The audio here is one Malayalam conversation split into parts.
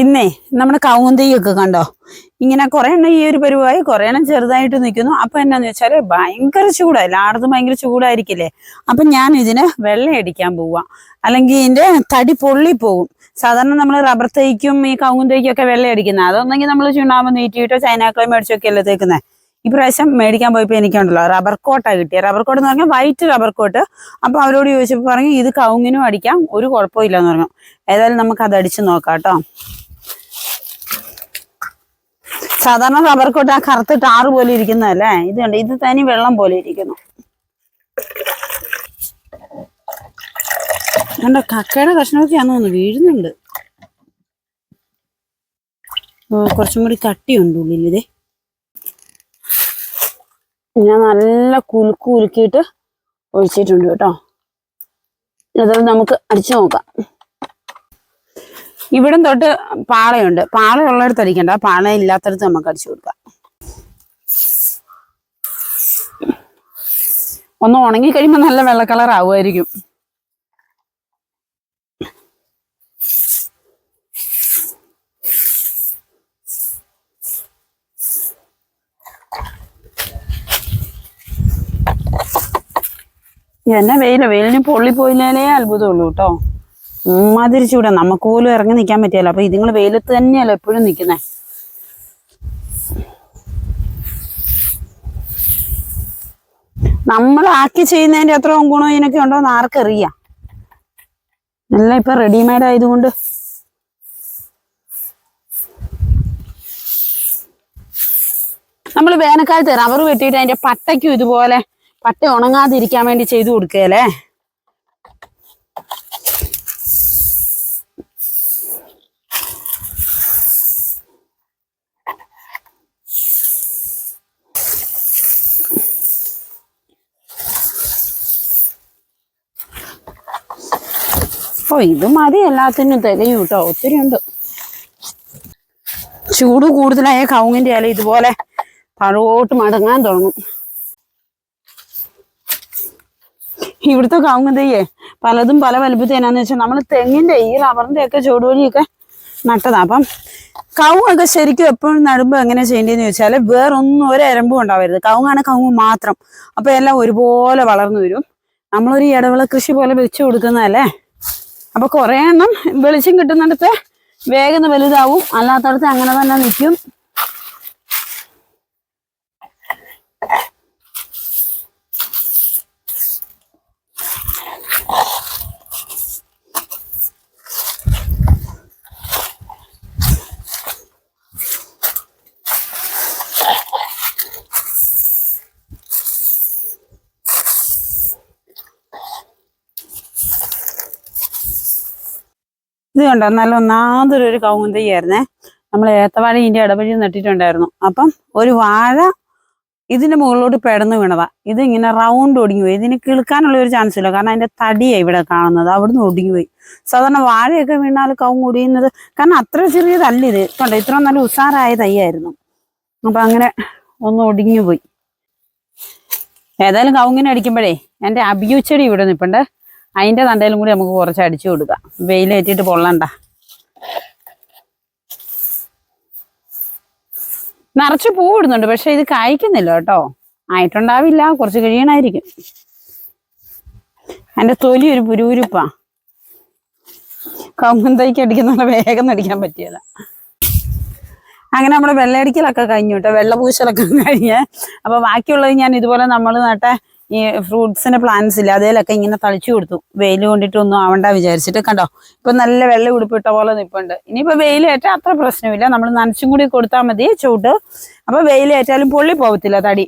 ഇന്നേ നമ്മുടെ കൗന്തിയൊക്കെ കണ്ടോ? ഇങ്ങനെ കുറെ എണ്ണം ഈ ഒരു പരിവായി കുറെ എണ്ണം ചെറുതായിട്ട് നിൽക്കുന്നു. അപ്പൊ എന്നാന്ന് വെച്ചാൽ ഭയങ്കര ചൂടാ. എല്ലായിടത്തും ഭയങ്കര ചൂടായിരിക്കില്ലേ? അപ്പൊ ഞാൻ ഇതിന് വെള്ളം അടിക്കാൻ പോവാ. അല്ലെങ്കിൽ ഇതിന്റെ തടി പൊള്ളി പോകും. സാധാരണ നമ്മൾ റബ്ബർ തേക്കും ഈ ഒക്കെ വെള്ളം അടിക്കുന്നത് അതൊന്നെങ്കിൽ നമ്മൾ ചുണ്ണാമ്പ് നീറ്റിയിട്ടോ ചൈനാക്കളെ മേടിച്ചൊക്കെ അല്ലേ തേക്കുന്നത് ഇപ്രാവശ്യം മേടിക്കാൻ പോയപ്പോൾ എനിക്കുണ്ടല്ലോ റബ്ബർ കോട്ടാ കിട്ടിയ. റബ്ബർ കോട്ട് എന്ന് പറഞ്ഞാൽ വൈറ്റ് റബ്ബർ കോട്ട് അപ്പൊ അവരോട് ചോദിച്ചപ്പോൾ പറഞ്ഞു ഇത് കവുങ്ങിനും അടിക്കാം ഒരു കുഴപ്പമില്ല എന്ന് പറഞ്ഞു. ഏതായാലും നമുക്ക് അത് അടിച്ചു നോക്കാം കേട്ടോ. സാധാരണ റബ്ബർ കോട്ട് ആ കറുത്ത് ടാറ് പോലെ ഇരിക്കുന്നതല്ലേ? ഇത് കണ്ട്? ഇത് തനി വെള്ളം പോലെ ഇരിക്കുന്നു. കണ്ടോ? കക്കയുടെ കഷ്ണമൊക്കെ ആണെന്ന് തോന്നുന്നു. വീഴുന്നുണ്ട്. കുറച്ചും കൂടി കട്ടിയുണ്ട് ഉള്ളിൽ ഇതേ. ഞാൻ നല്ല കുലുക്ക് കുലുക്കിയിട്ട് ഒഴിച്ചിട്ടുണ്ട് കേട്ടോ. അത് നമുക്ക് അടിച്ചു നോക്കാം. ഇവിടം തൊട്ട് പാളയുണ്ട്. പാള ഉള്ളിടത്ത് അടിക്കണ്ട പാള ഇല്ലാത്തടത്ത് നമുക്ക് അടിച്ചു കൊടുക്കാം. ഒന്ന് ഉണങ്ങി കഴിയുമ്പോൾ നല്ല വെള്ള കളർ ആവുമായിരിക്കും. എന്നെ വെയില? വെയിലിന് പൊള്ളിപ്പോയില്ലേ അത്ഭുതമുള്ളൂ കേട്ടോ. ഉമ്മാതിരി ചൂടാ. നമുക്ക് പോലും ഇറങ്ങി നിൽക്കാൻ പറ്റിയല്ലോ. അപ്പൊ ഇതുങ്ങൾ വെയിലത്ത് തന്നെയല്ലോ എപ്പോഴും നിൽക്കുന്നേ നമ്മൾ ആക്കി ചെയ്യുന്നതിന്റെ അത്ര ഗുണം ഇതിനൊക്കെ ഉണ്ടോ എന്ന് ആർക്കറിയാം. എല്ലാം ഇപ്പൊ റെഡിമെയ്ഡ് ആയതുകൊണ്ട്. നമ്മൾ വേനൽക്കാലത്ത് റബ്ബർ വെട്ടിയിട്ട് അതിന്റെ പട്ടയ്ക്കും ഇതുപോലെ പട്ട ഉണങ്ങാതിരിക്കാൻ വേണ്ടി ചെയ്തു കൊടുക്കുകയല്ലേ? ഓ ഇത് മതി എല്ലാത്തിനും തികയും കേട്ടോ. ഒത്തിരി ഉണ്ട്. ചൂട് കൂടുതലായ കവുങ്ങിന്റെ ഇല ഇതുപോലെ പഴുവോട്ട് മടങ്ങാൻ തുടങ്ങും. ഇവിടുത്തെ കവുങ്ങ് തെയ്യേ പലതും പല വലുപ്പത്തിൽ എന്നാന്ന് വെച്ചാൽ നമ്മൾ തെങ്ങിന്റെ ഈ റബറിന്റെ ഒക്കെ ചുവടുവലിയൊക്കെ നട്ടതാണ് അപ്പം കവുങ്ങൊക്കെ ശരിക്കും എപ്പോഴും നടുമ്പോൾ എങ്ങനെ ചെയ്യേണ്ടതെന്ന് ചോദിച്ചാൽ വേറൊന്നും ഒരു എരമ്പും ഉണ്ടാവരുത്. കവുങ്ങാണ് കവുങ്ങ് മാത്രം. അപ്പോൾ എല്ലാം ഒരുപോലെ വളർന്നു വരും. നമ്മളൊരു ഇടവിള കൃഷി പോലെ വെച്ചു കൊടുക്കുന്നതല്ലേ? അപ്പൊ കുറെ എണ്ണം വെളിച്ചം കിട്ടുന്നിടത്ത് വേഗം വലുതാവും. അല്ലാത്തടത്ത് അങ്ങനെ തന്നെ നിൽക്കും ഇത് കണ്ടോ? നല്ല ഒന്നാമതൊരു ഒരു കവുങ്ങും തൈയായിരുന്നേ നമ്മൾ ഏത്തവാഴ ഇതിന്റെ ഇടവഴി നട്ടിട്ടുണ്ടായിരുന്നു. അപ്പം ഒരു വാഴ ഇതിന്റെ മുകളിലോട്ട് പെടന്ന് വീണതാ. ഇത് ഇങ്ങനെ റൗണ്ട് ഒടിഞ്ഞു പോയി. ഇതിന് കിളുക്കാനുള്ള ഒരു ചാൻസ് ഇല്ല. കാരണം അതിന്റെ തടിയാണ് ഇവിടെ കാണുന്നത്. അവിടുന്ന് ഒടിഞ്ഞു പോയി. സാധാരണ വാഴയൊക്കെ വീണാൽ കവുങ്ങ് ഒടിയുന്നത് കാരണം അത്ര ചെറിയതല്ല ഇത്. കണ്ടോ? ഇത്ര നല്ല ഉഷാറായ തയ്യായിരുന്നു അപ്പൊ അങ്ങനെ ഒന്ന് ഒടിഞ്ഞു പോയി. ഏതായാലും കവുങ്ങിനെ അടിക്കുമ്പോഴേ എന്റെ അഭിയുച്ചെടി ഇവിടെ നിൽപ്പുണ്ട്. അതിന്റെ തണ്ടയിലും കൂടി നമുക്ക് കുറച്ച് അടിച്ചു കൊടുക്കാം. വെയിലേറ്റിട്ട് പൊള്ളണ്ട. നിറച്ച് പൂ ഇടുന്നുണ്ട് പക്ഷെ ഇത് കായ്ക്കുന്നില്ല കേട്ടോ. ആയിട്ടുണ്ടാവില്ല കുറച്ച് കഴിയണായിരിക്കും. അതിന്റെ തൊലി ഒരു പുരൂരിപ്പാ. കൗങ്ങന്തയ്ക്ക് അടിക്കുന്ന വേഗം അടിക്കാൻ പറ്റിയത്. അങ്ങനെ നമ്മുടെ വെള്ളയടിക്കലൊക്കെ കഴിഞ്ഞു കേട്ടോ വെള്ളപൂശലൊക്കെ കഴിഞ്ഞ്. അപ്പൊ ബാക്കിയുള്ളത് ഞാൻ ഇതുപോലെ നമ്മൾ നട്ട ഈ ഫ്രൂട്ട്സിന്റെ പ്ലാന്റ്സ് ഇല്ല അതേലൊക്കെ ഇങ്ങനെ തളിച്ചു കൊടുത്തു. വെയിൽ കൊണ്ടിട്ടൊന്നും ആവണ്ട വിചാരിച്ചിട്ട് കണ്ടോ? ഇപ്പൊ നല്ല വെള്ളം ഉടുപ്പിട്ട പോലെ നിപ്പുണ്ട്. ഇനിയിപ്പോ വെയിലേറ്റാൽ അത്ര പ്രശ്നമില്ല. നമ്മൾ നനച്ചും കൂടി കൊടുത്താൽ മതി ചൂട്ട് അപ്പൊ വെയിലേറ്റാലും പൊള്ളി പോകത്തില്ല തടി.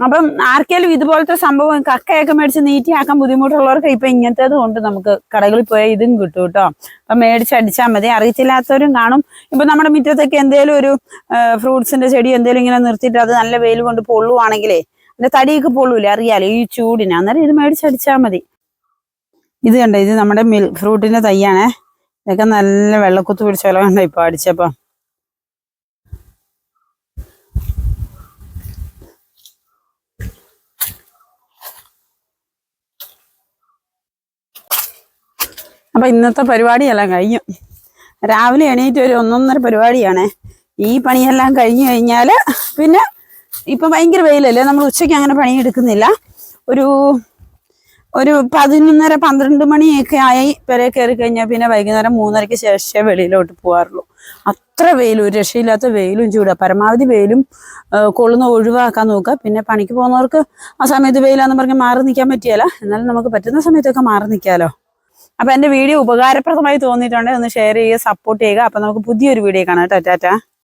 അപ്പം ആർക്കെങ്കിലും ഇതുപോലത്തെ സംഭവം കക്കയൊക്കെ മേടിച്ച് നീറ്റിയാക്കാൻ ബുദ്ധിമുട്ടുള്ളവർക്ക് ഇപ്പൊ ഇങ്ങനത്തേത് കൊണ്ട് നമുക്ക് കടകളിൽ പോയാൽ ഇതും കിട്ടും കേട്ടോ. അപ്പൊ മേടിച്ച് അടിച്ചാൽ മതി. അറിയത്തില്ലാത്തവരും കാണും. ഇപ്പൊ നമ്മുടെ മുറ്റത്തൊക്കെ എന്തേലും ഒരു ഫ്രൂട്ട്സിന്റെ ചെടി എന്തേലും ഇങ്ങനെ നിർത്തിയിട്ട് അത് നല്ല വെയിൽ കൊണ്ട് പൊള്ളുവാണെങ്കിലേ അതിന്റെ തടിയൊക്കെ പോളൂല അറിയാലോ ഈ ചൂടിന്. അന്നേരം ഇത് മേടിച്ചടിച്ചാൽ മതി. ഇത് കണ്ടോ ഇത് നമ്മുടെ മിൽ ഫ്രൂട്ടിന്റെ തൈയാണേ. ഇതൊക്കെ നല്ല വെള്ളക്കുത്ത് പിടിച്ച വില കണ്ടോ ഇപ്പൊ അടിച്ചപ്പോ. അപ്പൊ ഇന്നത്തെ പരിപാടിയെല്ലാം കഴിഞ്ഞു. രാവിലെ എണീറ്റ് ഒരു ഒന്നൊന്നര പരിപാടിയാണേ. ഈ പണിയെല്ലാം കഴിഞ്ഞു കഴിഞ്ഞാൽ പിന്നെ ഇപ്പം ഭയങ്കര വെയിലല്ലേ? നമ്മൾ ഉച്ചയ്ക്ക് അങ്ങനെ പണിയെടുക്കുന്നില്ല. ഒരു ഒരു പതിനൊന്നര പന്ത്രണ്ട് മണിയൊക്കെ ആയി പെരെ കയറി കഴിഞ്ഞാൽ പിന്നെ വൈകുന്നേരം മൂന്നരയ്ക്ക് ശേഷമേ വെളിയിലോട്ട് പോകാറുള്ളൂ അത്ര വെയിലും ഒരു രക്ഷയില്ലാത്ത വെയിലും ചൂടാ. പരമാവധി വെയിലും കൊള്ളുന്ന ഒഴിവാക്കാൻ നോക്കുക. പിന്നെ പണിക്ക് പോകുന്നവർക്ക് ആ സമയത്ത് വെയിലാന്ന് പറഞ്ഞ് മാറി നിൽക്കാൻ പറ്റിയല്ല. എന്നാലും നമുക്ക് പറ്റുന്ന സമയത്തൊക്കെ മാറി നിൽക്കാമല്ലോ അപ്പം എന്റെ വീഡിയോ ഉപകാരപ്രദമായി തോന്നിയിട്ടുണ്ടെങ്കിൽ ഒന്ന് ഷെയർ ചെയ്യുക സപ്പോർട്ട് ചെയ്യുക. അപ്പം നമുക്ക് പുതിയൊരു വീഡിയോ കാണാം ടാറ്റാ.